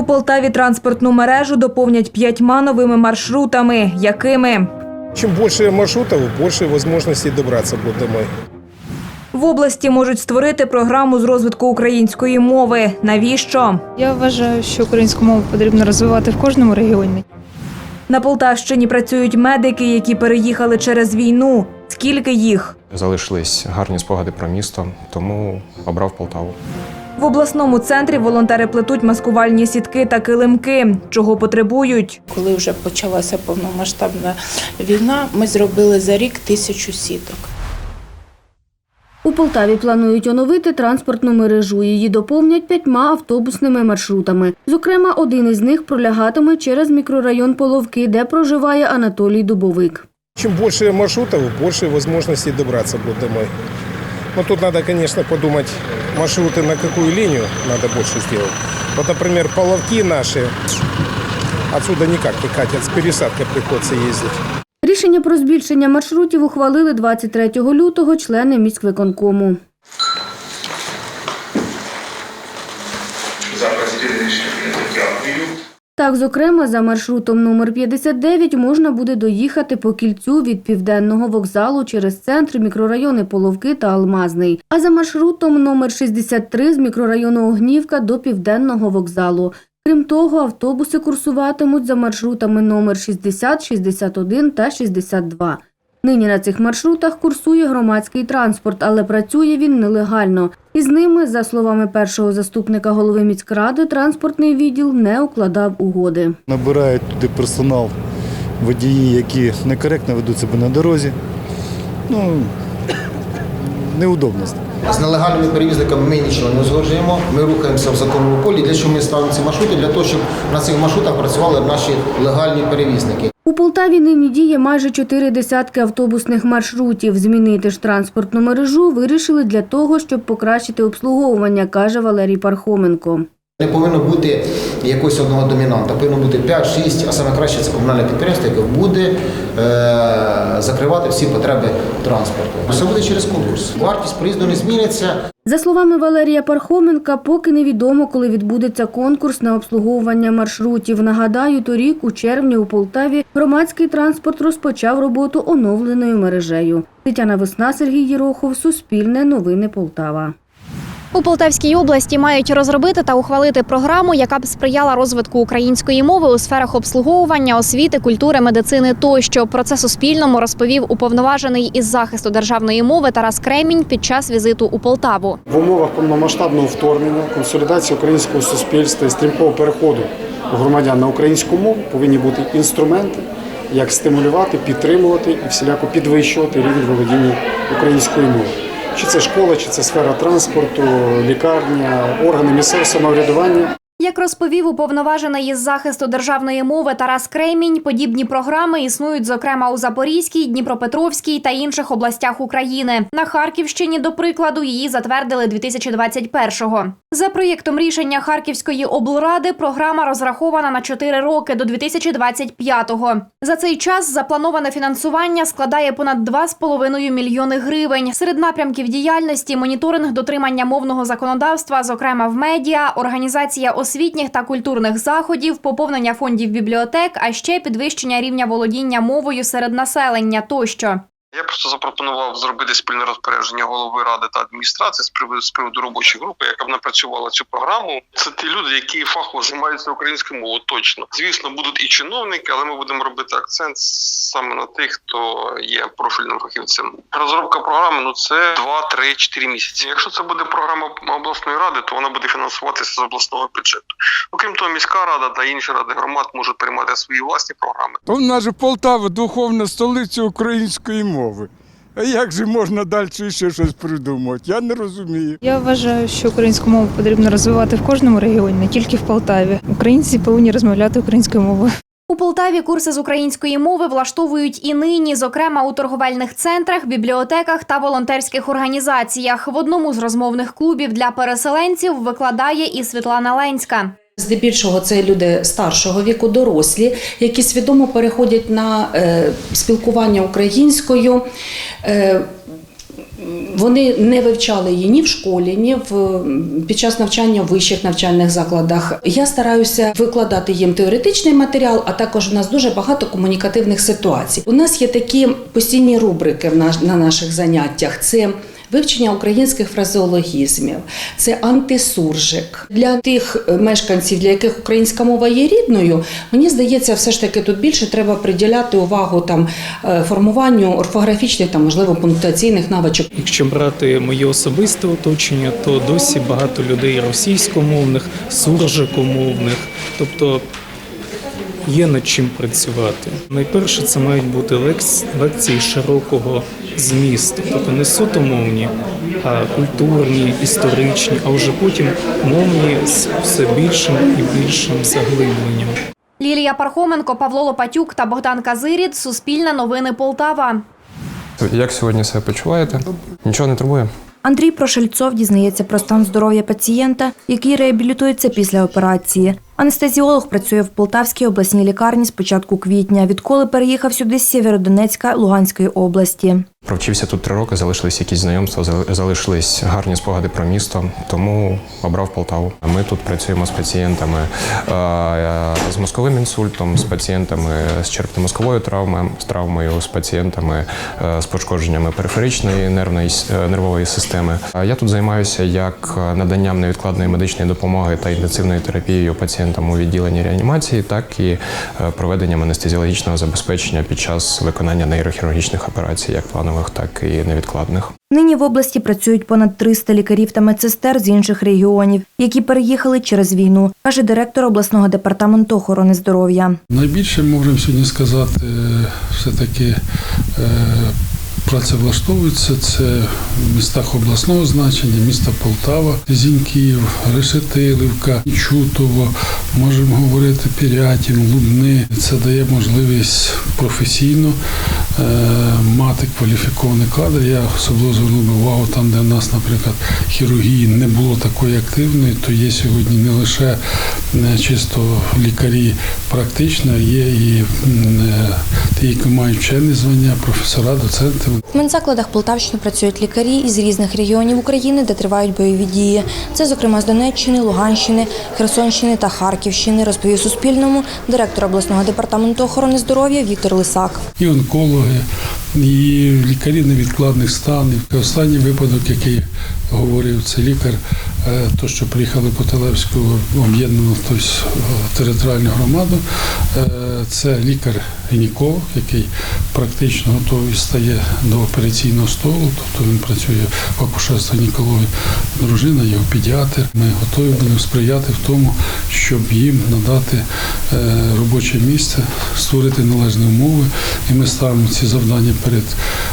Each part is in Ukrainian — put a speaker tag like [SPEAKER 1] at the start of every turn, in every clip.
[SPEAKER 1] У Полтаві транспортну мережу доповнять п'ятьма новими маршрутами. Якими?
[SPEAKER 2] Чем больше маршрутов, больше возможностей добраться будет домой.
[SPEAKER 1] В області можуть створити програму з розвитку української мови. Навіщо?
[SPEAKER 3] Я вважаю, що українську мову потрібно розвивати в кожному регіоні.
[SPEAKER 1] На Полтавщині працюють медики, які переїхали через війну. Скільки їх?
[SPEAKER 4] Залишились гарні спогади про місто, тому обрав Полтаву.
[SPEAKER 1] В обласному центрі волонтери плетуть маскувальні сітки та килимки. Чого потребують?
[SPEAKER 5] Коли вже почалася повномасштабна війна, ми зробили за рік тисячу сіток.
[SPEAKER 6] У Полтаві планують оновити транспортну мережу. Її доповнять п'ятьма автобусними маршрутами. Зокрема, один із них пролягатиме через мікрорайон Половки, де проживає Анатолій Дубовик.
[SPEAKER 2] Чем больше маршрутов, больше возможностей добраться будет домой. Но тут надо, конечно, подумать, маршруты на какую линию надо больше сделать. Вот, например, половки наши, отсюда никак не катят, с пересадкой приходится ездить.
[SPEAKER 6] Рішення про збільшення маршрутів ухвалили 23 лютого члени міськвиконкому.
[SPEAKER 7] За позитивне рішення прийнято. Дякую.
[SPEAKER 6] Так, зокрема, за маршрутом номер 59 можна буде доїхати по кільцю від південного вокзалу через центр мікрорайони Половки та Алмазний. А за маршрутом номер 63 з мікрорайону Огнівка до південного вокзалу. Крім того, автобуси курсуватимуть за маршрутами номер 60, 61 та 62. Нині на цих маршрутах курсує громадський транспорт, але працює він нелегально. Із ними, за словами першого заступника голови міськради, транспортний відділ не укладав угоди.
[SPEAKER 8] Набирають туди персонал, водії, які некоректно ведуть себе на дорозі. Ну, неудобно.
[SPEAKER 9] З нелегальними перевізниками ми нічого не узгоджуємо. Ми рухаємося в законному полі. Для чого ми ставимо ці маршрути? Для того, щоб на цих маршрутах працювали наші легальні перевізники.
[SPEAKER 6] У Полтаві нині діє майже чотири десятки автобусних маршрутів. Змінити ж транспортну мережу вирішили для того, щоб покращити обслуговування, каже Валерій Пархоменко.
[SPEAKER 9] Не повинно бути якогось одного домінанта, повинно бути 5-6, а саме краще це комунальне підприємство, яке буде е- закривати всі потреби транспорту. Все буде через конкурс. Вартість проїзду не зміниться.
[SPEAKER 6] За словами Валерія Пархоменка, поки невідомо, коли відбудеться конкурс на обслуговування маршрутів. Нагадаю, торік у червні у Полтаві громадський транспорт розпочав роботу оновленою мережею. Тетяна Весна, Сергій Єрохов, Суспільне, Новини Полтава.
[SPEAKER 10] У Полтавській області мають розробити та ухвалити програму, яка б сприяла розвитку української мови у сферах обслуговування, освіти, культури, медицини тощо. Про це Суспільному розповів уповноважений із захисту державної мови Тарас Кремінь під час візиту у Полтаву.
[SPEAKER 11] В умовах повномасштабного вторгнення, консолідації українського суспільства і стрімкого переходу громадян на українську мову повинні бути інструменти, як стимулювати, підтримувати і всіляко підвищувати рівень володіння українською мовою. Чи це школа, чи це сфера транспорту, лікарня, органи місцевого самоврядування.
[SPEAKER 10] Як розповів уповноважений із захисту державної мови Тарас Кремінь, подібні програми існують зокрема у Запорізькій, Дніпропетровській та інших областях України. На Харківщині, до прикладу, її затвердили 2021-го. За проєктом рішення Харківської облради програма розрахована на 4 роки до 2025-го. За цей час заплановане фінансування складає понад 2,5 мільйони гривень. Серед напрямків діяльності моніторинг дотримання мовного законодавства, зокрема в медіа, організація освітніх та культурних заходів, поповнення фондів бібліотек, а ще підвищення рівня володіння мовою серед населення тощо.
[SPEAKER 12] Я просто запропонував зробити спільне розпорядження голови ради та адміністрації з приводу з приводу робочої групи, яка б напрацювала цю програму. Це ті люди, які фахово займаються українською мовою. Точно, звісно, будуть і чиновники, але ми будемо робити акцент саме на тих, хто є профільним фахівцем. Розробка програми ну це 2, 3, 4 місяці. Якщо це буде програма обласної ради, то вона буде фінансуватися з обласного бюджету. Окрім того, міська рада та інші ради громад можуть приймати свої власні програми.
[SPEAKER 13] То в нас же Полтава духовна столиця української мови. А як же можна далі ще щось придумати? Я не розумію.
[SPEAKER 3] Я вважаю, що українську мову потрібно розвивати в кожному регіоні, не тільки в Полтаві. Українці повинні розмовляти українською мовою.
[SPEAKER 10] У Полтаві курси з української мови влаштовують і нині, зокрема у торговельних центрах, бібліотеках та волонтерських організаціях. В одному з розмовних клубів для переселенців викладає і Світлана Ленська.
[SPEAKER 14] Здебільшого це люди старшого віку, дорослі, які свідомо переходять на е, спілкування українською. Е, Вони не вивчали її ні в школі, ні в під час навчання в вищих навчальних закладах. Я стараюся викладати їм теоретичний матеріал, а також у нас дуже багато комунікативних ситуацій. У нас є такі постійні рубрики на наших заняттях. Це Вивчення українських фразеологізмів, це антисуржик. Для тих е, мешканців, для яких українська мова є рідною, мені здається, все ж таки тут більше треба приділяти увагу там е, формуванню орфографічних та можливо пунктуаційних навичок.
[SPEAKER 15] Якщо брати моє особисте оточення, то досі багато людей російськомовних, суржикомовних, тобто є над чим працювати. Найперше це мають бути лекції широкого змісту, тобто не суто мовні, а культурні, історичні, а вже потім мовні з все більшим і більшим заглибленням.
[SPEAKER 10] Лілія Пархоменко, Павло Лопатюк та Богдан Казирід. Суспільне новини Полтава.
[SPEAKER 2] Як сьогодні себе почуваєте? Нічого не турбує?
[SPEAKER 16] Андрій Прошельцов дізнається про стан здоров'я пацієнта, який реабілітується після операції. Анестезіолог працює в Полтавській обласній лікарні з початку квітня, відколи переїхав сюди з Сєвєродонецька Луганської області.
[SPEAKER 2] Провчився тут три роки, залишились якісь знайомства, залишились гарні спогади про місто, тому обрав Полтаву. Ми тут працюємо з пацієнтами е, з мозковим інсультом, з пацієнтами з черепно-мозковою травмою, з травмою, з пацієнтами е, з пошкодженнями периферичної нервної е, нервової системи. Я тут займаюся як наданням невідкладної медичної допомоги та інтенсивною терапією пацієнтам у відділенні реанімації, так і е, проведенням анестезіологічного забезпечення під час виконання нейрохірургічних операцій, як планових, так і невідкладних.
[SPEAKER 16] Нині в області працюють понад 300 лікарів та медсестер з інших регіонів, які переїхали через війну, каже директор обласного департаменту охорони здоров'я.
[SPEAKER 17] Найбільше можемо сьогодні сказати, е, все-таки е, працевлаштовуються це в містах обласного значення, міста Полтава, Зіньків, Решетилівка, Чутово, можемо говорити Пірятін, Лубни. Це дає можливість професійно е, мати кваліфікований кадр. Я особливо звернув увагу там, де в нас, наприклад, хірургії не було такої активної, то є сьогодні не лише е, чисто лікарі практично, є і е, ті, які мають вчені звання, професора, доценти.
[SPEAKER 18] В медзакладах Полтавщини працюють лікарі із різних регіонів України, де тривають бойові дії. Це, зокрема, з Донеччини, Луганщини, Херсонщини та Харківщини, розповів Суспільному директор обласного департаменту охорони здоров'я Віктор Лисак.
[SPEAKER 17] і онкологи, і лікарі невідкладних станів. Останній випадок, який говорив, це лікар, е, то що приїхали по Телевську об'єднану тобто, територіальну громаду. Е, Це лікар-гінеколог, який практично готовий стає до операційного столу, тобто він працює в акушерстві гінекології. Дружина, його педіатр. Ми готові будемо сприяти в тому, щоб їм надати робоче місце, створити належні умови. І ми ставимо ці завдання перед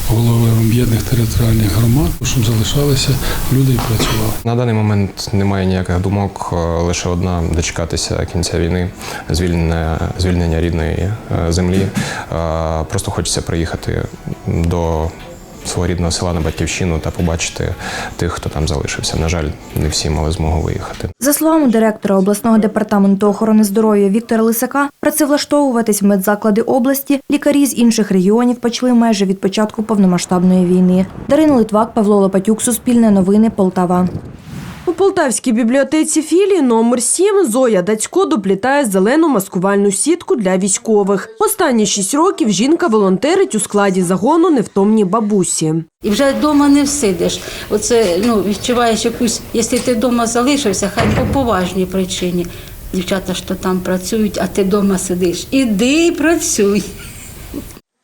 [SPEAKER 17] головою об'єднаних територіальних громад, щоб залишалися люди працював.
[SPEAKER 2] На даний момент немає ніяких думок, е, лише одна дочекатися кінця війни, звільнення, звільнення рідної е, землі. Е, Просто хочеться приїхати до свого рідного села на батьківщину та побачити тих, хто там залишився. На жаль, не всі мали змогу виїхати.
[SPEAKER 16] За словами директора обласного департаменту охорони здоров'я Віктора Лисака, працевлаштовуватись в медзаклади області лікарі з інших регіонів почали майже від початку повномасштабної війни. Дарина Литвак, Павло Лопатюк, Суспільне новини, Полтава.
[SPEAKER 19] У Полтавській бібліотеці філії номер 7 Зоя Дацько доплітає зелену маскувальну сітку для військових. Останні шість років жінка волонтерить у складі загону невтомні бабусі.
[SPEAKER 20] І вже вдома не всидиш. Оце ну, відчуваєш якусь, якщо ти вдома залишився, хай по поважній причині. Дівчата, що там працюють, а ти вдома сидиш. Іди працюй.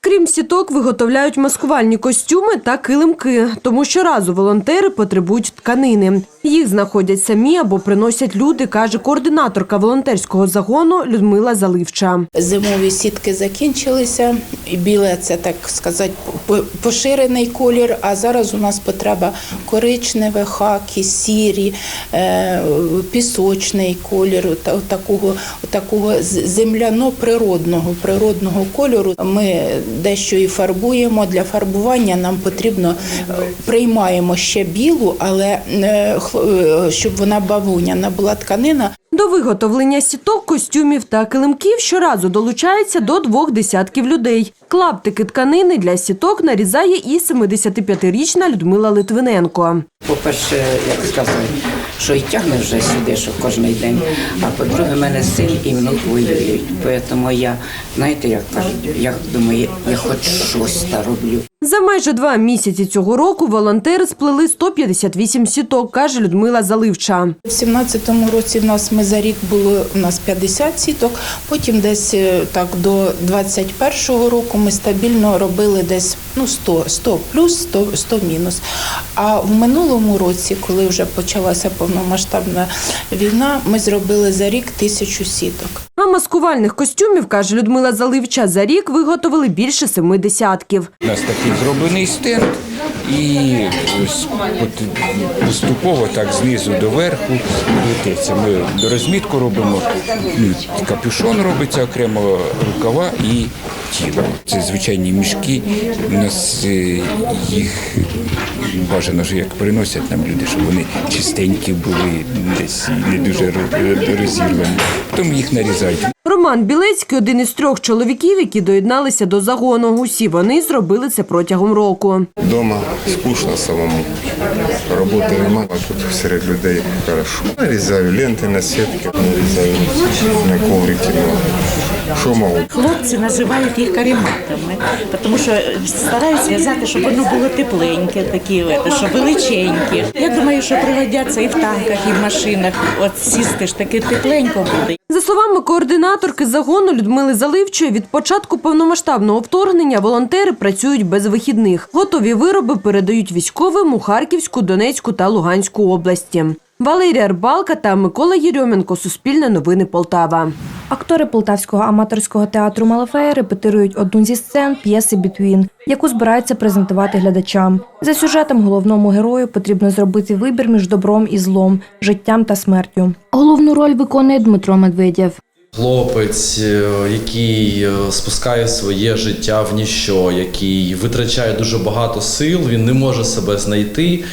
[SPEAKER 19] Крім сіток, виготовляють маскувальні костюми та килимки, тому щоразу волонтери потребують тканини. Їх знаходять самі або приносять люди, каже координаторка волонтерського загону Людмила Заливча.
[SPEAKER 5] Зимові сітки закінчилися. і Біле це так сказати по- поширений колір. А зараз у нас потреба коричневе, хакі, сірі, е, пісочний колір, та- такого, такого земляно-природного природного кольору. Ми дещо і фарбуємо. Для фарбування нам потрібно е, приймаємо ще білу, але е, е, щоб вона бавуняна була тканина.
[SPEAKER 19] До виготовлення сіток, костюмів та килимків щоразу долучається до двох десятків людей. Клаптики тканини для сіток нарізає і 75-річна Людмила Литвиненко.
[SPEAKER 21] По-перше, як сказати, що й тягне вже сюди, що кожен день. А по-друге, в мене син і внук воюють. Тому я, знаєте, як кажуть, я думаю, я хоч щось та роблю.
[SPEAKER 19] За майже два місяці цього року волонтери сплели 158 сіток, каже Людмила Заливча.
[SPEAKER 5] У 17-му році в нас ми за рік було у нас 50 сіток, потім десь е, так до 21-го року ми стабільно робили десь ну 100, 100 плюс, 100, 100 мінус. А в минулому році, коли вже почалася повномасштабна війна, ми зробили за рік тисячу сіток.
[SPEAKER 19] А маскувальних костюмів, каже Людмила Заливча, за рік виготовили більше семи десятків.
[SPEAKER 22] У нас такий зроблений стенд, і поступово так знизу до верху плететься. Ми розмітку робимо, капюшон робиться окремо, рукава і тіло. Це звичайні мішки. У нас е, їх бажано, як приносять нам люди, щоб вони чистенькі були, десь не дуже ро- розірвані. Потім їх нарізають.
[SPEAKER 19] Роман Білецький один із трьох чоловіків, які доєдналися до загону. Усі вони зробили це протягом року.
[SPEAKER 23] Дома скучно самому. Роботи немає, тут серед людей хорошо. Нарізаю ленти на сітки, нарізаю на коврики. Що можу?
[SPEAKER 24] Хлопці називають їх карематами, тому що стараються в'язати, щоб воно було тепленьке, такі, е, щоб величенькі. Я думаю, що пригодяться і в танках, і в машинах. От сісти ж таки тепленько буде.
[SPEAKER 19] За словами координаторки загону Людмили Заливчої, від початку повномасштабного вторгнення волонтери працюють без вихідних. Готові вироби передають військовим у Харківську, Донецьку та Луганську області. Валерія Рибалка та Микола Єрьоменко. Суспільне новини Полтава.
[SPEAKER 16] Актори Полтавського аматорського театру Малафея репетирують одну зі сцен п'єси Бітвін, яку збираються презентувати глядачам. За сюжетом головному герою потрібно зробити вибір між добром і злом, життям та смертю. Головну роль виконує Дмитро Медведєв.
[SPEAKER 25] Хлопець, е, який е, спускає своє життя в ніщо, який витрачає дуже багато сил, він не може себе знайти,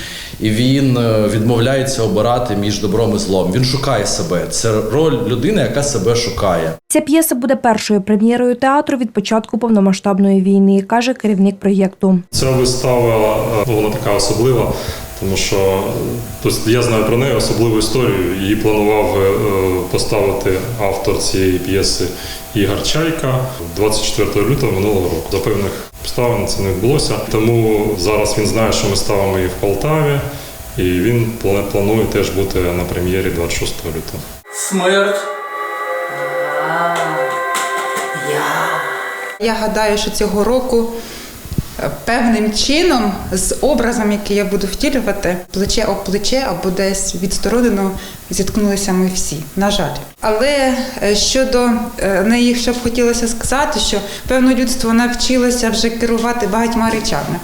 [SPEAKER 25] і він е, відмовляється обирати між добром і злом. Він шукає себе. Це роль людини, яка себе шукає.
[SPEAKER 16] Ця п'єса буде першою прем'єрою театру від початку повномасштабної війни, каже керівник проєкту.
[SPEAKER 26] Ця вистава була така особлива, тому що тобто я знаю про неї особливу історію. Її планував е, поставити автор цієї п'єси Ігор Чайка 24 лютого минулого року. За певних обставин це не відбулося. Тому зараз він знає, що ми ставимо її в Полтаві, і він планує теж бути на прем'єрі 26 лютого.
[SPEAKER 27] Смерть.
[SPEAKER 3] Я гадаю, що цього року певним чином з образом, який я буду втілювати, плече об плече або десь відсторонено зіткнулися ми всі. На жаль. Але е, щодо е, неї, що б хотілося сказати, що певно людство навчилося вже керувати багатьма речами,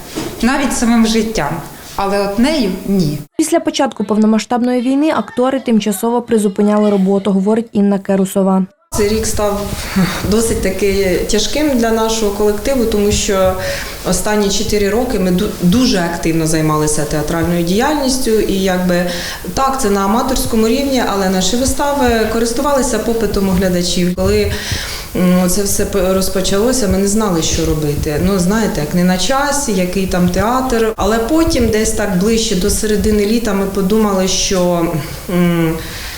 [SPEAKER 3] навіть самим життям. Але от нею ні.
[SPEAKER 16] Після початку повномасштабної війни актори тимчасово призупиняли роботу, говорить Інна Керусова.
[SPEAKER 11] Цей рік став досить таки тяжким для нашого колективу, тому що останні 4 роки ми дуже активно займалися театральною діяльністю. І якби так, це на аматорському рівні, але наші вистави користувалися попитом у глядачів. Коли це все розпочалося, ми не знали, що робити. Ну, знаєте, як не на часі, який там театр. Але потім, десь так ближче до середини літа, ми подумали, що.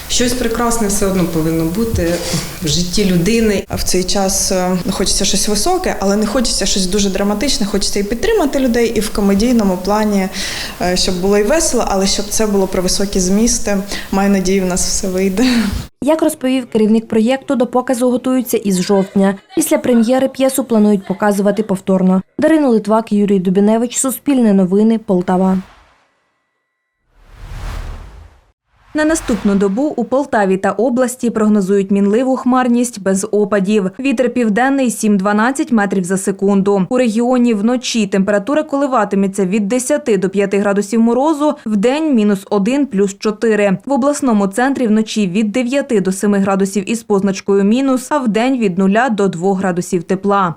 [SPEAKER 11] Щось прекрасне все одно повинно бути в житті людини.
[SPEAKER 28] А В цей час е, хочеться щось високе, але не хочеться щось дуже драматичне. Хочеться і підтримати людей, і в комедійному плані, е, щоб було і весело, але щоб це було про високі змісти. Маю надію, в нас все вийде.
[SPEAKER 16] Як розповів керівник проєкту, до показу готуються із жовтня. Після прем'єри п'єсу планують показувати повторно. Дарина Литвак, Юрій Дубіневич, Суспільне новини, Полтава.
[SPEAKER 1] На наступну добу у Полтаві та області прогнозують мінливу хмарність без опадів. Вітер південний 7-12 метрів за секунду. У регіоні вночі температура коливатиметься від 10 до 5 градусів морозу, в день мінус 1 плюс 4. В обласному центрі вночі від 9 до 7 градусів із позначкою мінус, а в день від 0 до 2 градусів тепла.